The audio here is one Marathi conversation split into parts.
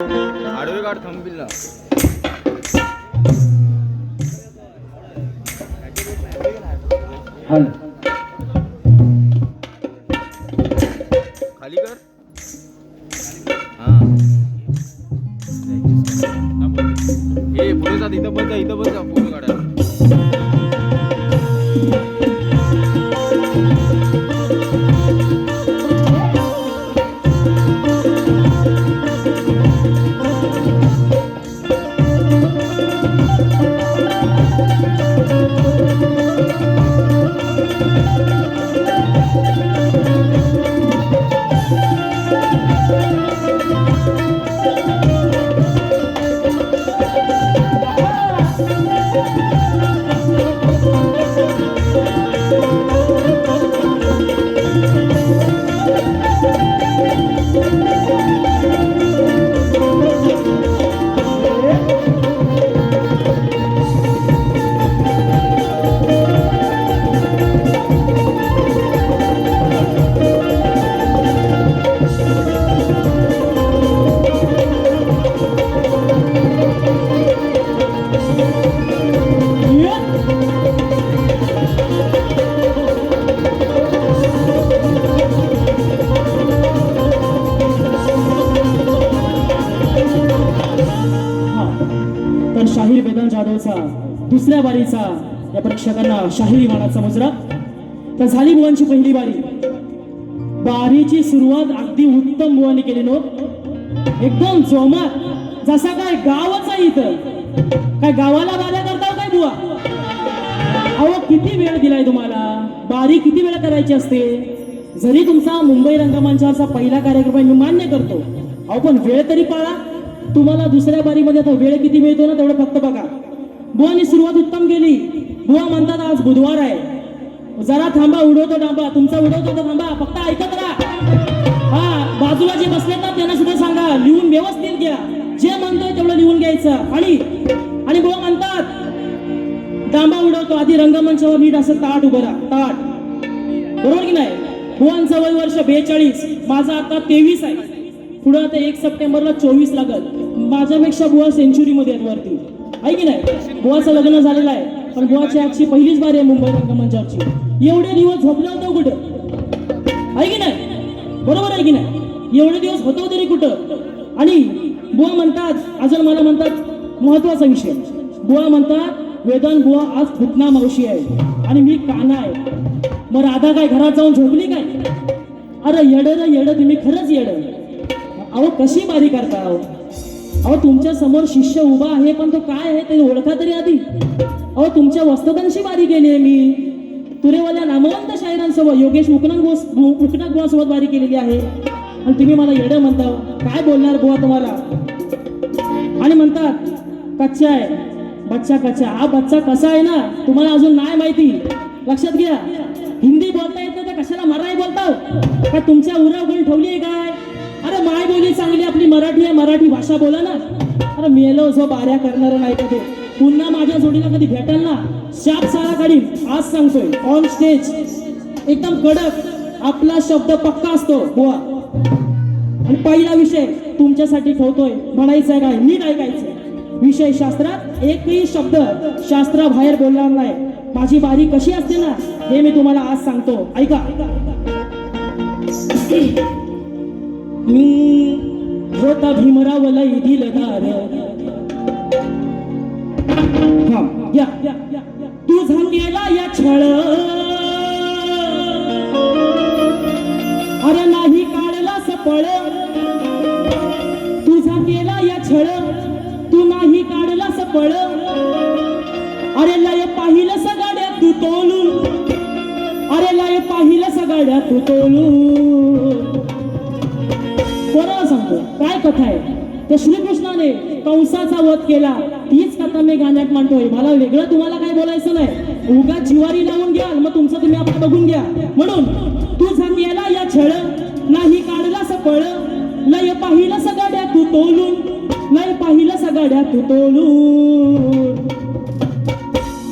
आडवे काढ थंबीला हॅलो प्रेक्षकांना शाहिरी मानाचा मुजरा. तर झाली बुवांची पहिली बारी. बारीची सुरुवात अगदी उत्तम बुवांनी केली नो एकदम जोमात. जसा काय गावाचा इथं. काय गावाला बाऱ्या करताव काय बुवा? अहो किती वेळ दिलाय तुम्हाला? बारी किती वेळ करायची असते? जरी तुमचा मुंबई रंगमंचावरचा पहिला कार्यक्रम आहे मी मान्य करतो. अहो पण वेळ तरी पाळा. तुम्हाला दुसऱ्या बारीमध्ये आता वेळ किती मिळतो ना तेवढं फक्त बघा. बुवानी सुरुवात उत्तम केली. बुवा म्हणतात आज बुधवार आहे. जरा थांबा उडवतो डांबा. तुमचा उडवतो तर थांबा. फक्त ऐकत राहा. हा बाजूला जे बसलेत ना त्यांना सुद्धा सांगा. लिहून व्यवस्थित घ्या. जे म्हणतोय तेवढं लिहून घ्यायचं. आणि आणि बुवा म्हणतात डांबा उडवतो. आधी रंगमंचावर नीट असं ताट उभं राहा. ताट. बरोबर की नाही? बुवांचं वय वर्ष बेचाळीस. माझा आता तेवीस आहे. पुढं आता एक सप्टेंबरला चोवीस लागत माझ्यापेक्षा बुवा सेंचुरी मध्ये आहेत वरती. आहे की नाही? बुवाचं लग्न झालेलं आहे. पण गोवाची आजची पहिलीच बारी आहे मुंबई रंगमंचावरची एवढे दिवस झोपलं होतं कुठं? आहे की नाही? बरोबर आहे की नाही? एवढे दिवस होतो तरी कुठं? आणि बुवा म्हणतात अजून मला म्हणतात महत्त्वाचा विषय. बुवा म्हणतात वेदांत बुवा आज फुटना मावशी आहे. आणि मी काना आहे. मग राधा काय घरात जाऊन झोपली काय? अरे येड रे येड तुम्ही खरंच येड. अहो कशी बारी करता अहो? अहो तुमच्यासमोर शिष्य उभा आहे पण तो काय आहे ते ओळखा तरी आधी. अहो तुमच्या वस्तकांशी बारी केली आहे मी. तुरेवाल्या नामवंत शायरांसोबत योगेश मुकनाक गोस मुकनाक बुवासोबत बारी केलेली आहे. आणि तुम्ही मला येडं म्हणता काय बोलणार बुवा तुम्हाला? आणि म्हणतात कच्चा आहे. बच्चा कच्चा. हा बच्चा कसा आहे ना? तुम्हाला अजून नाही माहिती. लक्षात घ्या. हिंदी बोलता येत नाही तर कशाला मराठी बोलता? का तुमच्या उरा उघडून ठेवली आहे काय? अरे माय बोली चांगली आपली मराठी आहे मराठी भाषा बोला ना. अरे मेलो जो बाऱ्या करणार नाही ते? पुन्हा माझ्या जोडीला कधी भेटेल ना? शाप सारा काढीन आज सांगतोय ऑन स्टेज एकदम कडक आपला शब्द पक्का असतो बुवा. आणि पहिला विषय तुमच्यासाठी ठेवतोय म्हणायचं आहे काय नीट ऐकायचं विषय शास्त्रात एकही शब्द शास्त्राबाहेर बोलणार नाही. माझी बारी कशी असते ना हे मी तुम्हाला आज सांगतो. ऐका. हम्म, होता भीमराव लय दिलदार हा. या या, या, या. तुझा या छळ. अरे नाही काढला सपळ. तुझा केला या छळ. तू नाही काढला सपळ. अरे लय पाहिलं सगाड्या तू तोलून. अरे लय पाहिलं सगाड्या तू तोलून. कथा आहे. तर श्रीकृष्णाने कंसाचा वध केला. तीच कथा मी गाण्यात मांडतोय. मला वेगळं तुम्हाला काय बोलायचं नाही. उगा जिवारी लावून घ्या मग तुमचं तुम्ही आपण बघून घ्या. म्हणून तू केला या छळ नाही काढला सपळ लय पाहिलं सगाड्या तू तोलून लय पाहिलं सगाड्या तू तोलून.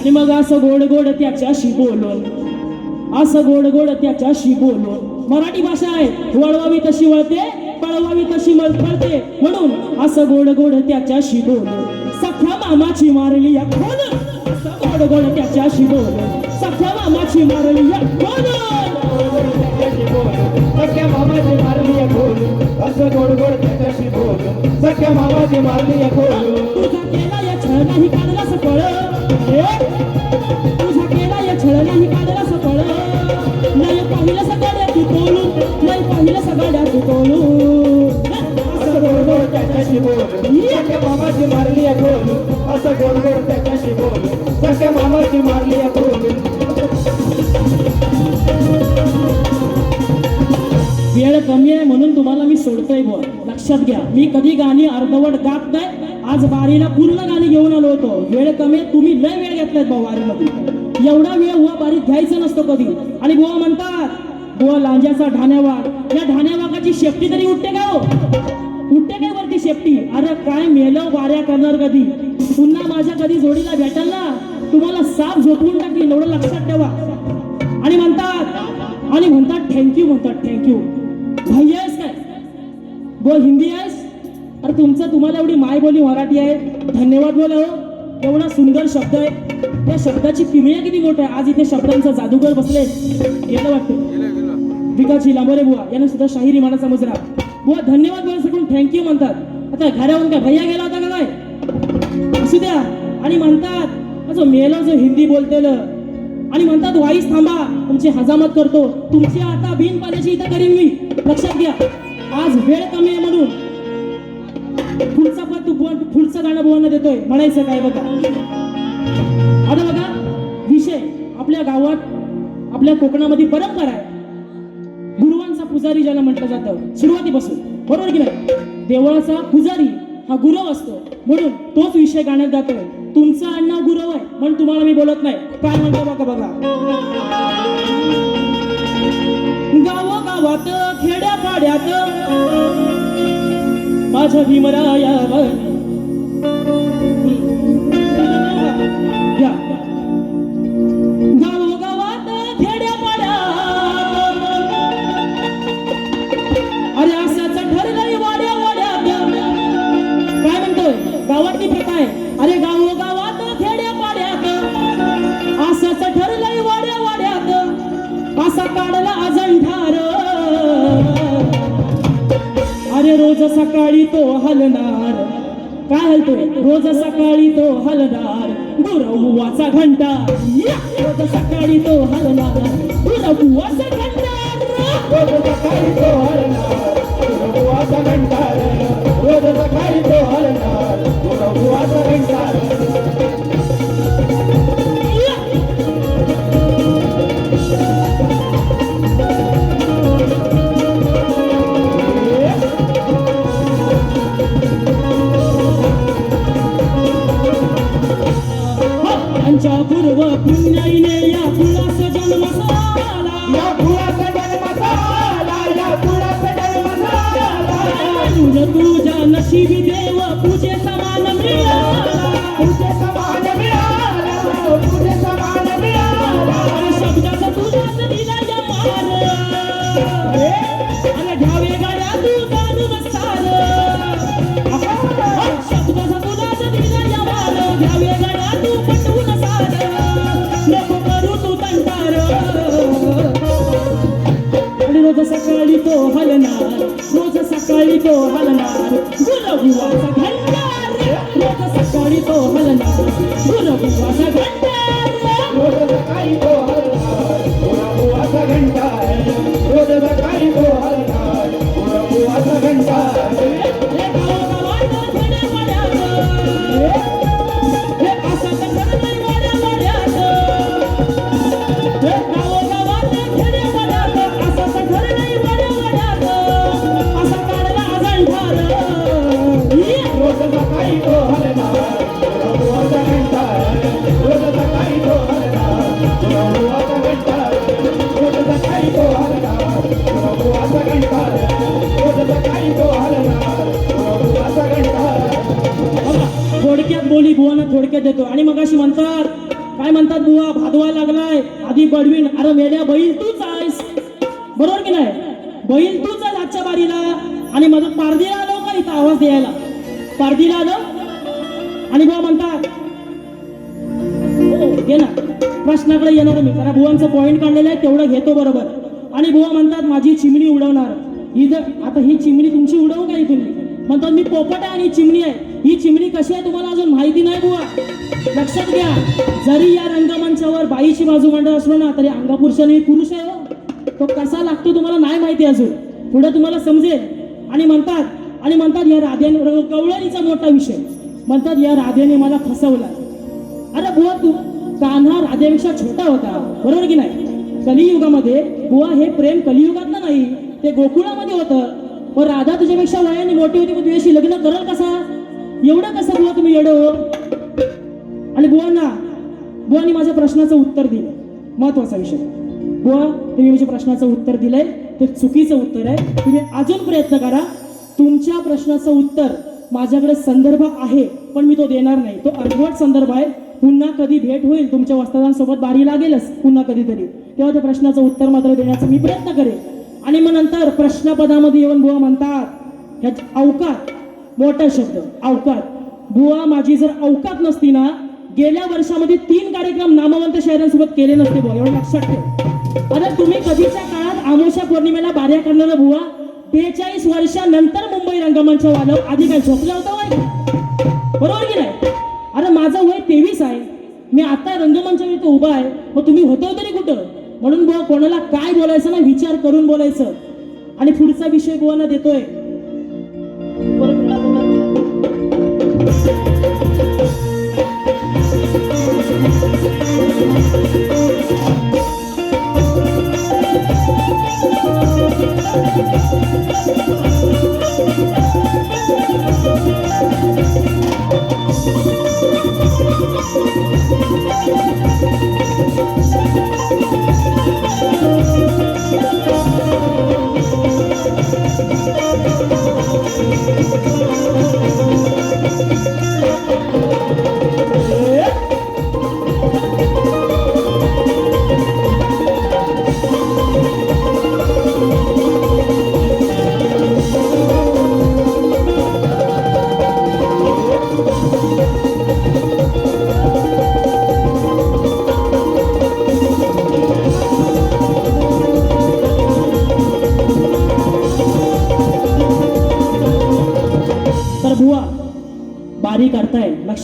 आणि मग असं गोड गोड त्याच्याशी बोलून असं गोड गोड त्याच्याशी बोलून. मराठी भाषा आहे वळवावी तशी वळते पळवावी तशी मळते म्हणून असं गोड गोड त्याच्याशी बोल. सख्या मामाची मारली या खोल. असं गोड गोड त्याच्याशी बोल. सख्या मामाची मारली या खोल. सख्या मामाची मारली आहे खोल. असं गोड गोड त्याच्याशी बोल. सख्या मामाची मारली या खोल. तुझा केला या छळ नाही काढला पळ बोल. मामाची मारली आहे असं गोड गोड त्याच्याशी बोल. सख्या मामाची मारली आहे वेळ कमी आहे म्हणून तुम्हाला मी सोडतोय बोल लक्षात घ्या. मी कधी गाणी अर्धवट गात नाही. आज बारीला पूर्ण गाणी घेऊन आलो होतो. वेळ कमी आहे. तुम्ही लय वेळ घेतलाय भाऊ वारीमध्ये. एवढा वेळ हुआ बारीत घ्यायचा नसतो कधी. आणि गोवा म्हणतात गोवा लांजाचा ढाण्यावाग या ढाण्यावागाची शेपटी तरी उठते का हो? उठते काय वरती शेपटी. अरे काय मेलं वाऱ्या करणार कधी? पुन्हा माझ्या कधी जोडीला भेटाल ना? तुम्हाला साप झोपवून टाकली एवढं लक्षात ठेवा. आणि म्हणतात आणि म्हणतात थँक्यू म्हणतात थँक्यू भाई आहेस काय? बोल हिंदी आहेस? अरे तुमचं तुम्हाला एवढी मायबोली मराठी आहे. धन्यवाद बोल हो. एवढा सुंदर शब्द आहे. त्या शब्दाची किमया किती मोठं आहे? आज इथे शब्दांचा जादूगर बसले गेलं वाटतं? विकासजी लांबोरे बुवा यांना सुद्धा शाहिरी मानाचा मुजरा बुवा धन्यवाद थँक थँक्यू म्हणतात. आता घरावरून काय भैया गेला होता का काय? असू द्या. आणि म्हणतात असं मेला जो हिंदी बोलतेल. आणि म्हणतात वाईस थांबा. तुमची हजामत करतो. तुमची आता बिन पाण्याची इथं करीन मी. लक्षात घ्या. आज वेळ कमी आहे म्हणून. पुढचा पद तू पुढचं गाणं बुवांना देतोय. म्हणायचं काय बघा. आता बघा विषय. आपल्या गावात आपल्या कोकणामध्ये परंपरा आहे. पुजारी ज्याला म्हटलं जातं सुरुवातीपासून. बरोबर की नाही? देवळाचा पुजारी हा गुरव असतो. म्हणून तोच विषय गाण्यात जातो तुमचा अण्णा गुरव आहे म्हणून तुम्हाला मी बोलत नाही. काय म्हणतो बघा बघा. गावागावात खेड्यापाड्यात माझ्या भीमरायावर असा काढला अजंठार. अरे रोज सकाळी तो हलणार. काय हलतोय? रोज सकाळी तो हलणार. गुरवुवाचा घंटा. रोज सकाळी तो हलणार. गुरवुवाचा घंटा. रोज सकाळी तो हलणार. बुवाचा घंटा. आवाज द्यायला. पारदीला आलो. आणि बुवा म्हणतात हो घे ना. प्रश्नाकडे येणार मी. कारण बुवांचं पॉईंट काढलेलं आहे तेवढं घेतो बरोबर. आणि बुवा म्हणतात माझी चिमणी उडवणार. ही जर आता ही चिमणी तुमची उडवू का इथून म्हणतात मी पोपट आहे आणि चिमणी आहे. ही चिमणी कशी आहे तुम्हाला अजून माहिती नाही बुवा. लक्षात घ्या जरी या रंगमंचावर बाईची बाजू मांडत असलो ना तरी अंगापुरुषाने पुरुष आहे हो. तो कसा लागतो तुम्हाला नाही माहिती अजून. पुढे तुम्हाला समजेल. आणि म्हणतात आणि म्हणतात या राधेने कवळणीचा मोठा विषय. म्हणतात या राधेने मला फसवला. अरे बुवा तू कान्हा राधेपेक्षा छोटा होता बरोबर की नाही? कलियुगामध्ये बुवा हे प्रेम कलियुगातलं नाही ते गोकुळामध्ये होतं. पण राधा तुझ्यापेक्षा वयाने मोठी होती मग तुझ्याशी लग्न करल कसा? एवढं कसं बुवा तुम्ही येडो? हो आणि बुवांना बुवानी माझ्या प्रश्नाचं उत्तर दिलं. महत्त्वाचा विषय. बुवा तुम्ही माझ्या प्रश्नाचं उत्तर दिलंय ते चुकीचं उत्तर आहे. तुम्ही अजून प्रयत्न करा. तुमच्या प्रश्नाचं उत्तर माझ्याकडे संदर्भ आहे पण मी तो देणार नाही. तो अर्धवट संदर्भ आहे. पुन्हा कधी भेट होईल तुमच्या वस्तादांसोबत बारी लागेलच पुन्हा कधीतरी. तेव्हा त्या प्रश्नाचं उत्तर मात्र देण्याचा मी प्रयत्न करेन. आणि मग नंतर प्रश्नपदामध्ये येऊन बुवा म्हणतात ह्या अवकात मोठा शब्द अवकात. बुवा माझी जर अवकात नसती ना गेल्या वर्षामध्ये तीन कार्यक्रम नामवंत शहरांसोबत केले नसते बुवा एवढं लक्षात ठेव. अरे तुम्ही कधीच्या काळात आमोशा पौर्णिमेला बाऱ्या करणारा बुवा? बेचाळीस वर्षानंतर मुंबई रंगमंचावर आलं आधी काय झोपलं होतं वय बरोबर की नाही? अरे माझं वय तेवीस आहे. मी आता रंगमंचावर इथे उभा आहे. मग तुम्ही होतो तरी कुठं? म्हणून बुवा कोणाला काय बोलायचं ना विचार करून बोलायचं. आणि पुढचा विषय गोवाना देतोय.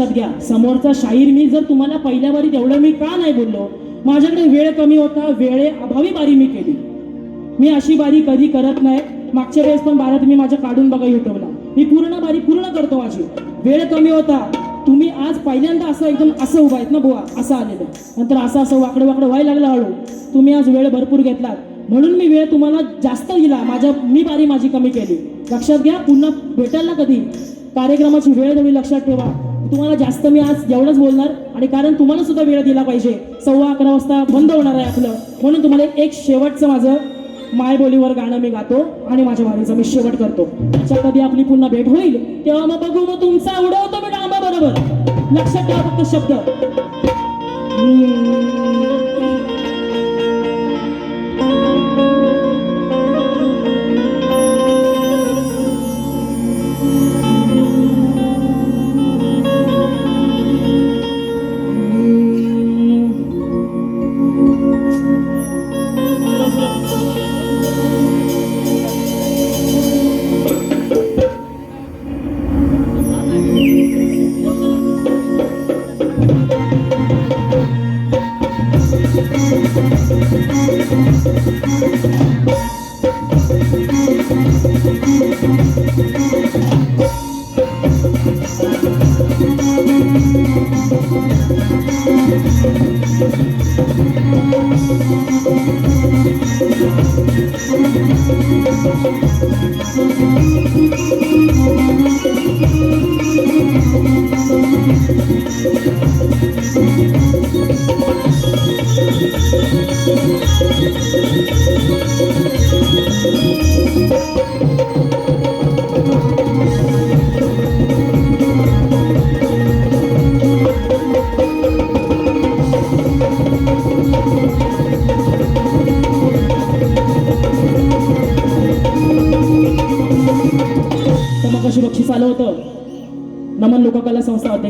लक्षात घ्या. समोरचा शाहीर मी जर तुम्हाला पहिल्या बारी तेवढं मी का नाही बोललो? माझ्याकडे वेळ कमी होता वेळे अभावी बारी मी केली. मी अशी बारी कधी करत नाही. मागच्या वेळेस पण बारा तुम्ही माझ्या काढून बघा युट्यूबला. मी पूर्ण बारी पूर्ण करतो माझी. वेळ कमी होता. तुम्ही आज पहिल्यांदा असं एकदम असं उभा आहेत ना बुवा? असं आलेलं नंतर असं असं वाकडं वाकडं व्हायला लागलं हळू. तुम्ही आज वेळ भरपूर घेतलात. म्हणून मी वेळ तुम्हाला जास्त दिला. माझ्या मी बारी माझी कमी केली. लक्षात घ्या पुन्हा भेटेल ना कधी? कार्यक्रमाची वेळ तेवढी लक्षात ठेवा. तुम्हाला जास्त मी आज जेवढंच बोलणार आणि कारण तुम्हाला सुद्धा वेळ दिला पाहिजे. सव्वा अकरा वाजता बंद होणार आहे आपलं. म्हणून तुम्हाला एक शेवटचं माझं मायबोलीवर गाणं मी गातो आणि माझ्या वारीचा मी शेवट करतो. त्याच्या कधी आपली पुन्हा भेट होईल तेव्हा मग बघू मग तुमचा उडवतो मी डांबा बरोबर. लक्षात ठेवा फक्त शब्द. Música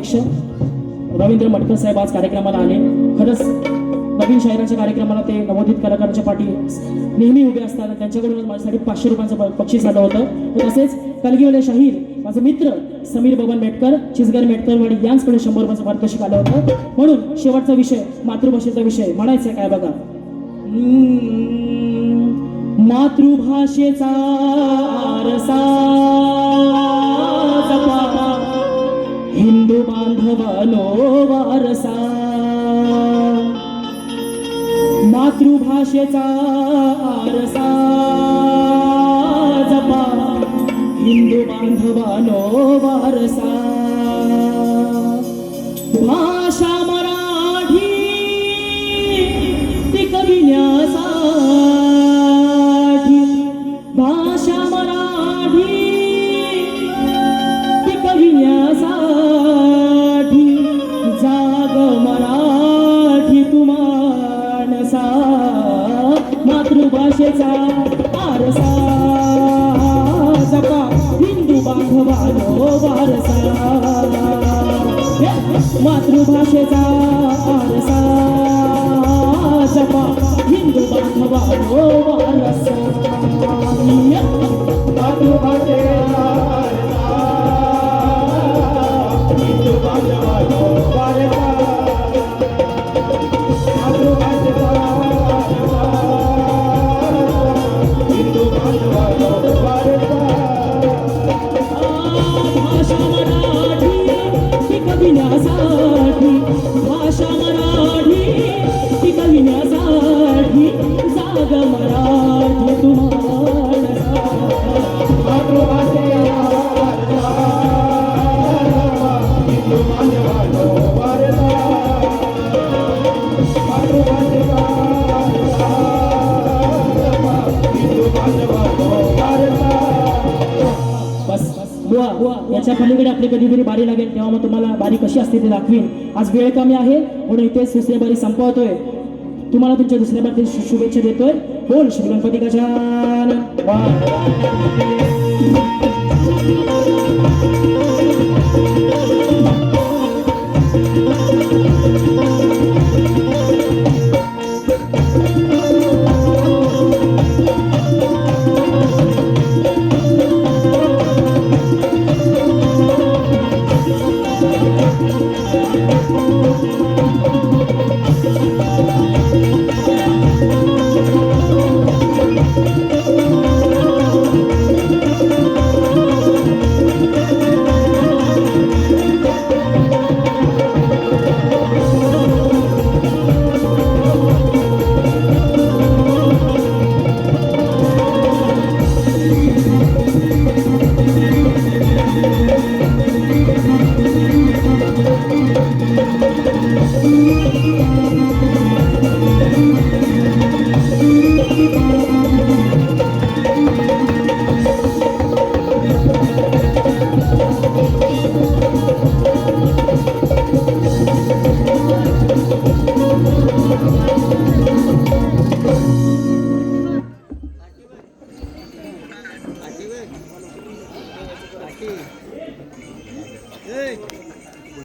अध्यक्ष रवींद्र मटकर साहेब आज कार्यक्रमाला आले. खरंच नवीन शाहिराच्या कार्यक्रमाला ते नवोदित कलाकारांच्या पाठी नेहमी उभे असतात त्यांच्याकडून माझ्यासाठी पाचशे रुपयांचं पक्षी बक्षीस आलं होतं. तर तसेच कलगीवाले शाहीर माझा मित्र समीर बबन मेटकर चिसगर मेटकरवाडी यांचकडे शंभर रुपयाचं पारितोषिक आलं होतं. म्हणून शेवटचा विषय मातृभाषेचा विषय म्हणायचा काय बघा. मातृभाषेचा आरसा. मातृभाषेचा आरसा. जपा हिंदू बांधवानो वारसा. बुवा याच्या पलीकडे आपली कधीतरी बारी लागेल तेव्हा मग तुम्हाला बारी कशी असते ते दाखवीन. आज वेळ कमी आहे म्हणून इथेच दुसरी बारी संपवतोय. तुम्हाला तुमच्या दुसऱ्या बारी शुभेच्छा देतोय. बोल श्री गणपती गजानन.